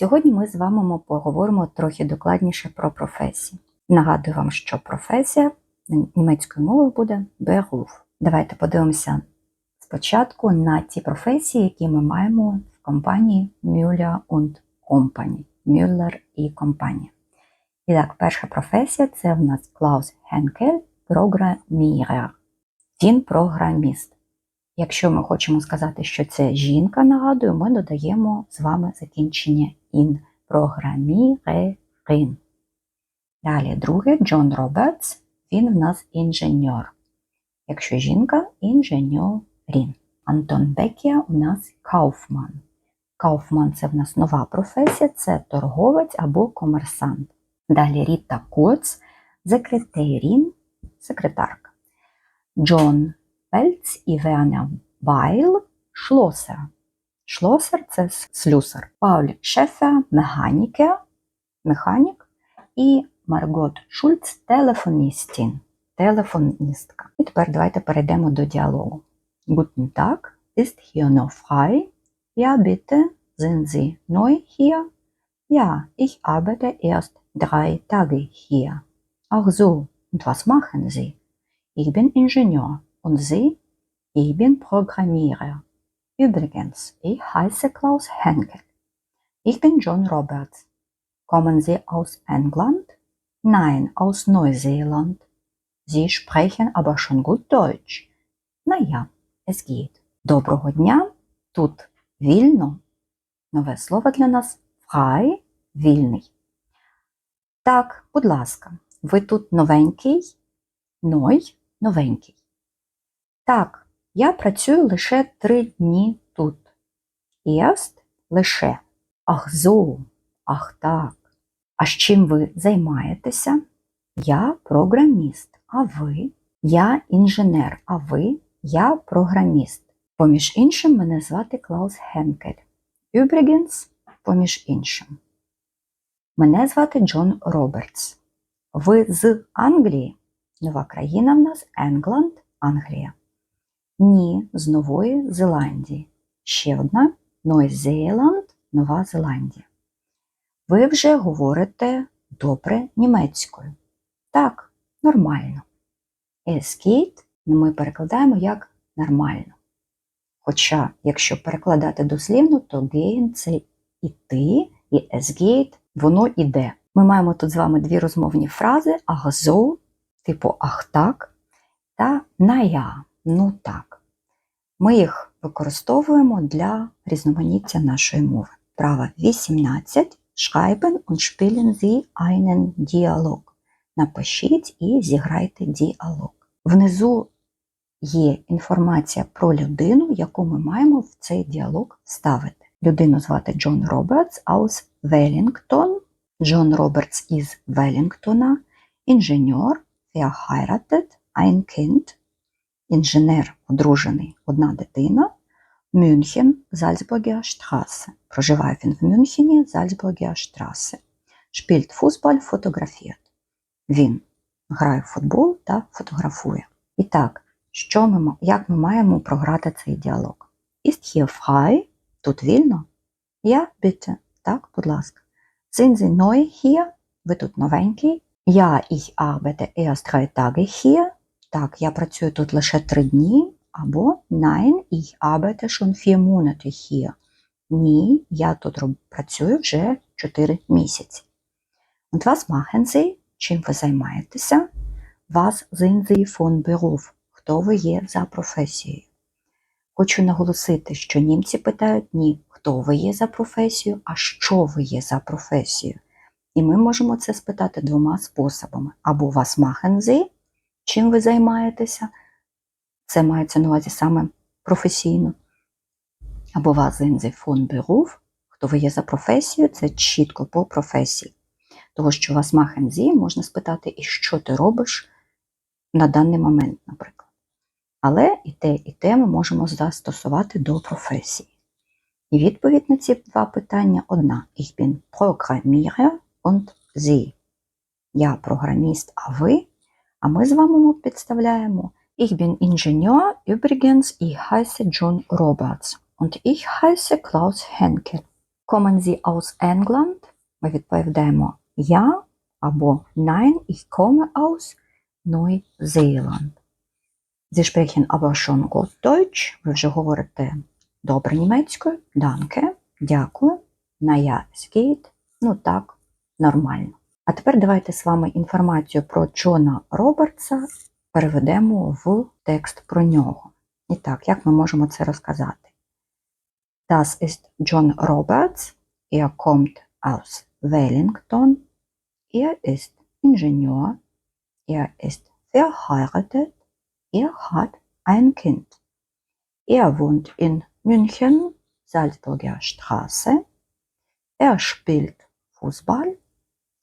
Сьогодні ми з вами поговоримо трохи докладніше про професії. Нагадую вам, що професія німецькою мовою буде Beruf. Давайте подивимося спочатку на ті професії, які ми маємо в компанії Müller Company. Müller і компанія. І так, перша професія це в нас Клаус Хенкель, програмірер. Він програміст. Якщо ми хочемо сказати, що це жінка, нагадую, ми додаємо з вами закінчення ін програмірерин. Далі друге Джон Робертс, він в нас інженер. Якщо жінка інженерін. Антон Бекія у нас кауфман. Кауфман це в нас нова професія, це торговець або комерсант. Далі Ріта Коц, секретарін, секретарка. Джон Пельц і Вернер Байл шлосер. Шлосер це слюсар. Пауль Шефер механікер, механік і Маргот Шульц телефоністін, телефоністка. І тепер давайте перейдемо до діалогу. Guten Tag, ist hier noch frei? Ja, bitte, sind Sie neu hier? Ja, ich arbeite erst drei Tage hier. Ach so, und was machen Sie? Ich bin Ingenieur. Und Sie? Ich bin Programmierer. Übrigens, ich heiße Klaus Henkel. Ich bin John Roberts. Kommen Sie aus England? Nein, aus Neuseeland. Sie sprechen aber schon gut Deutsch. Na ja, es geht. Доброго дня. Тут вільно. Нове слово для нас frei, вільний. Так, будь ласка, ви тут новенький? Ной, новенький. Так, я працюю лише три дні тут. Erst лише. Ах зо, ах так. А з чим ви займаєтеся? Я програміст, а ви? Я інженер, а ви? Я програміст. Поміж іншим, мене звати Клаус Хенкель. Übrigens, поміж іншим. Мене звати Джон Робертс. Ви з Англії? Нова країна в нас Енгланд, Англія. Ні, з Нової Зеландії. Ще одна Нойзеланд, Нова Зеландія. Ви вже говорите добре німецькою. Так, нормально. Ескіт ми перекладаємо як нормально. Хоча, якщо перекладати дослівно, то гейн це іти, і есгейт воно іде. Ми маємо тут з вами дві розмовні фрази агзо, типу ах так, та ная, ну так. Ми їх використовуємо для різноманіття нашої мови. Права 18. Schreiben und spielen Sie einen Dialog. Напишіть і зіграйте діалог. Внизу є інформація про людину, яку ми маємо в цей діалог вставити. Людину звати Джон Робертс aus Wellington. Джон Робертс із Велінгтона. Інженер, verheiratet, ein Kind. Інженер одружений, одна дитина. Мюнхен, Зальцбургер Straße. Проживає він в Мюнхені, Зальцбургер Straße. Шпільт футболь, фотографіят. Він грає в футбол та фотографує. І так, що ми, як ми маємо програти цей діалог? Ist hier frei? Тут вільно? Ja, bitte. Так, будь ласка. Sind Sie neu hier? Ви тут новенький? Ja, ich arbeite erst drei Tage hier. Так, я працюю тут лише три дні. Або Nein, ich arbeite schon vier Monate hier. Ні, я тут працюю вже 4 місяці. Und was machen Sie? Чим ви займаєтеся? Was sind Sie von Beruf? Хто ви є за професією? Хочу наголосити, що німці питають ні, хто ви є за професією, а що ви є за професією. І ми можемо це спитати двома способами. Або вас machen Sie, чим ви займаєтеся? Це мається на увазі саме професійно. Або вас Sie von хто ви є за професією, це чітко по професії. Того, що вас machen Sie, можна спитати, і що ти робиш на даний момент, наприклад. Але і те, і те ми можемо застосувати до професії. І відповідь на ці два питання одна. Ich bin Programmierer und Sie. Я програміст, а ви? А ми з вами підставляємо Ich bin Ingenieur, übrigens, ich heiße John Roberts und ich heiße Klaus Henkel. Kommen Sie aus England? Ми відповідаємо я або Nein, ich komme aus Neuseeland. Sie sprechen aber schon gut Deutsch. Ви вже говорите добре німецькою. Danke, дякую. На я es geht. Ну так, нормально. А тепер давайте з вами інформацію про Джона Робертса переведемо в текст про нього. І так, як ми можемо це розказати? Das ist John Roberts. Er kommt aus Wellington. Er ist Ingenieur. Er ist verheiratet. Er hat ein Kind. Er wohnt in München, Salzburger Straße. Er spielt Fußball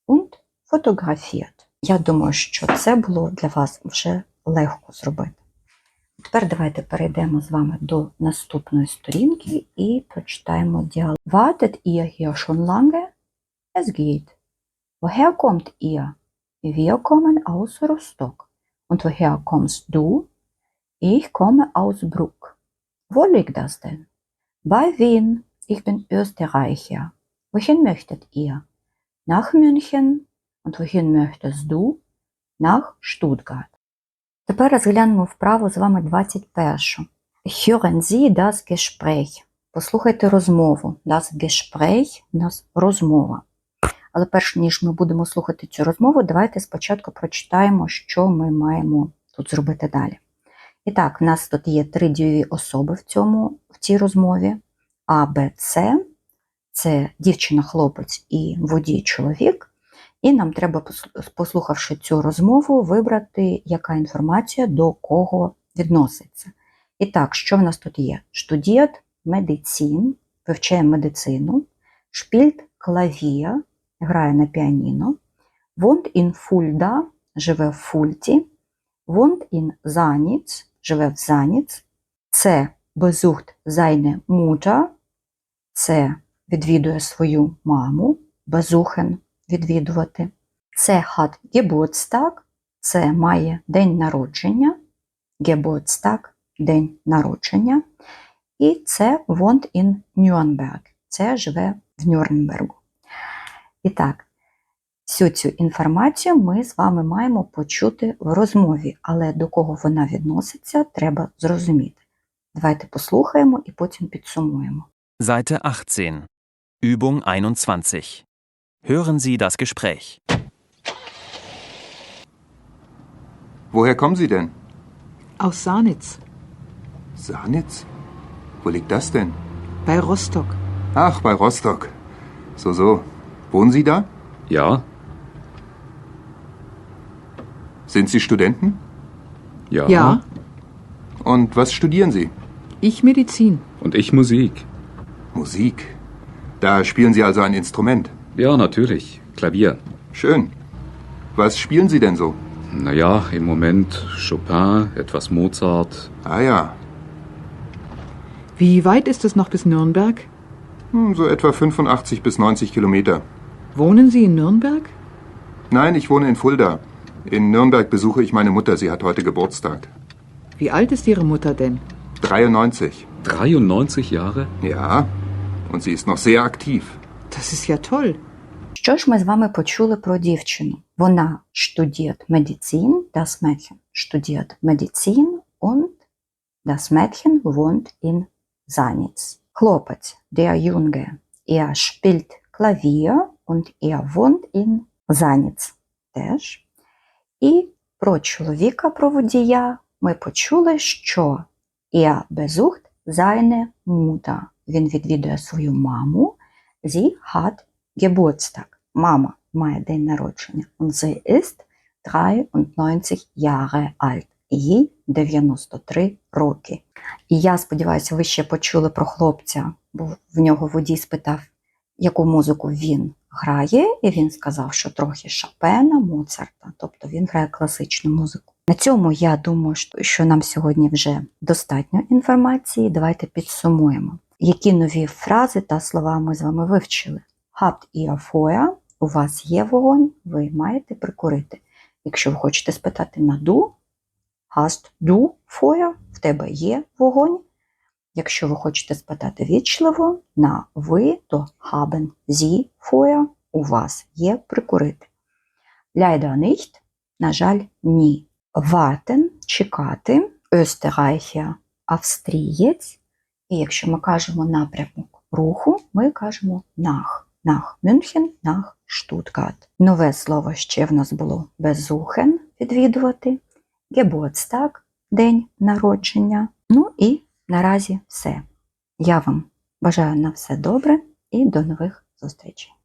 und fotografiert. Я думаю, що це було для вас вже легко зробити. Тепер давайте перейдемо з вами до наступної сторінки і прочитаємо діалог. Wartet ihr hier schon lange? Es geht. Woher kommt ihr? Wir kommen aus Rostock. Und woher kommst du? Ich komme aus Bruck. Wo liegt das denn? Bei Wien. Ich bin Österreicher. Wohin möchtet ihr? Nach München. Und wohin möchtest du? Nach Stuttgart. Тепер розглянемо вправу з вами 21. Hören Sie das Gespräch. Послухайте розмову. Das Gespräch – у нас розмова. Але перш ніж ми будемо слухати цю розмову, давайте спочатку прочитаємо, що ми маємо тут зробити далі. І так, в нас тут є три дієві особи в, цьому, в цій розмові. А, Б, С – це дівчина, хлопець і водій чоловік. І нам треба, послухавши цю розмову, вибрати, яка інформація до кого відноситься. І так, що в нас тут є? Штудіат медицин, вивчає медицину, шпільт клавія, грає на піаніно, вонд ін фульда, живе в фульті, вонд ін заніц, живе в заніц, це безухт зайне мужа, це відвідує свою маму, безухен відвідувати. Це hat Geburtstag, це має день народження, Geburtstag – день народження. І це wohnt in Nürnberg, це живе в Нюрнбергу. І так, всю цю інформацію ми з вами маємо почути в розмові, але до кого вона відноситься, треба зрозуміти. Давайте послухаємо і потім підсумуємо. Seite 18. Übung 21. Hören Sie das Gespräch. Woher kommen Sie denn? Aus Sanitz, Sanitz? Wo liegt das denn? bei Rostock. Ach, bei Rostock. So, so. Wohnen Sie da? Ja, Sind Sie Studenten? ja. Ja, Und was studieren Sie? ich Medizin. Und ich Musik. Musik. Da spielen Sie also ein Instrument. Ja, natürlich. Klavier. Schön. Was spielen Sie denn so? Naja, im Moment Chopin, etwas Mozart. Ah ja, Wie weit ist es noch bis Nürnberg? hm, so etwa 85 bis 90 Kilometer. Wohnen Sie in Nürnberg? Nein, ich wohne in Fulda. In Nürnberg besuche ich meine Mutter. Sie hat heute Geburtstag. Wie alt ist Ihre Mutter denn? 93. 93 Jahre? Ja, und sie ist noch sehr aktiv. Das ist ja toll. Що ж ми з вами почули про дівчину? Вона studiert Medizin, das Mädchen studiert Medizin und das Mädchen wohnt in Sanitz. Хлопець, der Junge, er spielt Klavier und er wohnt in Sanitz теж. І про чоловіка, про водія ми почули, що er besucht seine Mutter. Він відвідує свою маму. Sie hat Geburtstag. Мама має день народження. Und sie ist 93 Jahre alt. Їй 93 роки. І я сподіваюся, ви ще почули про хлопця, бо в нього водій спитав, яку музику він грає, і він сказав, що трохи Шопена, Моцарта, тобто він грає класичну музику. На цьому я думаю, що- нам сьогодні вже достатньо інформації. Давайте підсумуємо, які нові фрази та слова ми з вами вивчили. Habt ihr Feuer? У вас є вогонь, ви маєте прикурити. Якщо ви хочете спитати на ду, hast du Feuer? В тебе є вогонь. Якщо ви хочете спитати вічливо на ви, то haben Sie Feuer у вас є прикурити. Leider nicht, на жаль, ні. Warten – чекати, Österreicher – австрієць. І якщо ми кажемо напрямок руху, ми кажемо нах. Нах. Мюнхен, нах, Штуткат. Нове слово ще в нас було безухен – відвідувати, гебоцтак – день народження. Ну і наразі все. Я вам бажаю на все добре і до нових зустрічей.